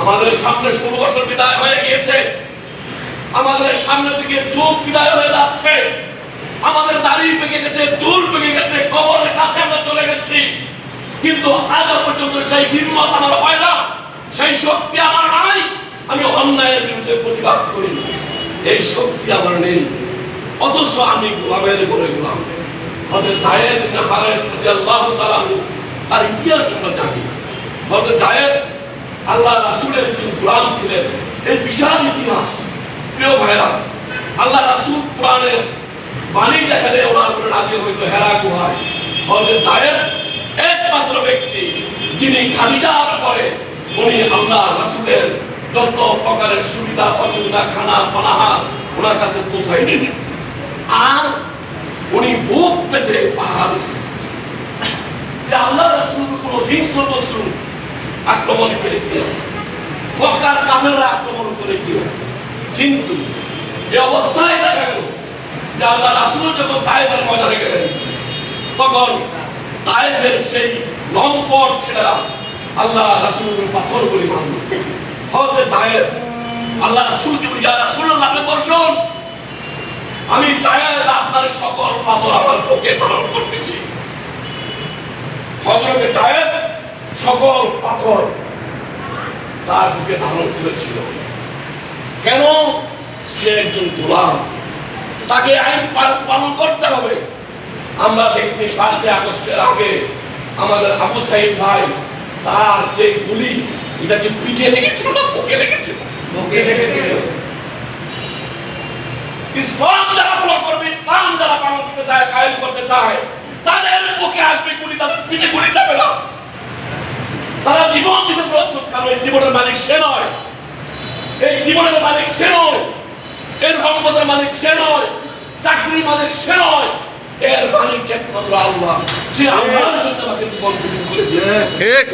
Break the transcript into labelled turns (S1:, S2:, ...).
S1: আমাদের সামনে ষোলো বছর বিদায় হয়ে গিয়েছে। আমাদের সামনে থেকে যুগ বিদায় হয়ে যাচ্ছে। আমাদের দাড়ি পেকে গেছে, চুল পেকে গেছে, কবরের কাছে আমরা চলে গেছি। কিন্তু আজ পর্যন্ত সেই হিম্মত আমার হয় না, সেই শক্তি আমার নাই। আমি অন্যায়ের বিরুদ্ধে প্রতিবাদ করি এই শক্তি আমার নেই। অথচ আমি গোলামের করে গোলাম। হয়তো জায়েদ ইবনে হারেস রাদিয়াল্লাহু তার ইতিহাস আমরা জানি। হয়তো জায়েদ আল্লাহ রাসূলের একজন গোলাম ছিলেন। এই বিশাল ইতিহাস। প্রিয় ভাইরা আল্লাহ রাসূল কোরআনের বাণী যেখানে ওনার উপরে নাজিল হইতো, হেরা গুহায়। হয়তো জায়েদ একমাত্র ব্যক্তি, যিনি খাদিজার পরে উনি আল্লাহ রাসূলের যত প্রকারের সুবিধা, অসুবিধা, খানা পানাহা ওনার কাছে পৌঁছাই আর উনি বুক পেতে পাহাড়। যে আল্লাহ রাসূল কোন হিংস্র বস্তু আক্রমণ করে দিল মক্কার কাফেররা আক্রমণ করে দিল কিন্তু এই অবস্থায় দেখা গেল যে আল্লাহ রাসূল যখন তায়েফের ময়দানে গেলেন, তখন তায়েফের সেই লম্পট ছেলেরা আল্লাহ রাসূলের পাথর বলি মানল। হতে তায়েফ আল্লাহ রাসূলকে বলি রাসূলুল্লাহ আপনি বসুন আমি জায়েদ আপনার সকল পাথর আমার পক্ষে ধারণ করতেছি। হযরত জায়েদ সকল পাথর তার বুকে ধারণ করেছিল। কেন? সে একজন গোলাম। তাকে আইন পালন করতে হবে। আমরা দেখছি পাঁচই আগস্টের আগে আমাদের আবু সাইদ ভাই তার যে গুলি এটা কি পিঠে লেগেছিল না বুকে লেগেছিল? বুকে লেগেছিল। ইসলাম যারা ফলো করবে ইসলাম যারা পালন করতে চায় কায়েম করতে চায় তাদের বুকে আসবে গুলি তাদের পিঠে গুলি যাবে না তারা জীবন দিতে প্রস্তুত কারণ এই জীবনের মালিক সে নয় এই জীবনের মালিক সে নয়। এর সম্পদের মালিক সে নয়। চাকরির মালিক সে নয়। এর মালিক একমাত্র আল্লাহ। সে আল্লাহর জন্য আমাকে জীবন করে দিয়ে
S2: ঠিক।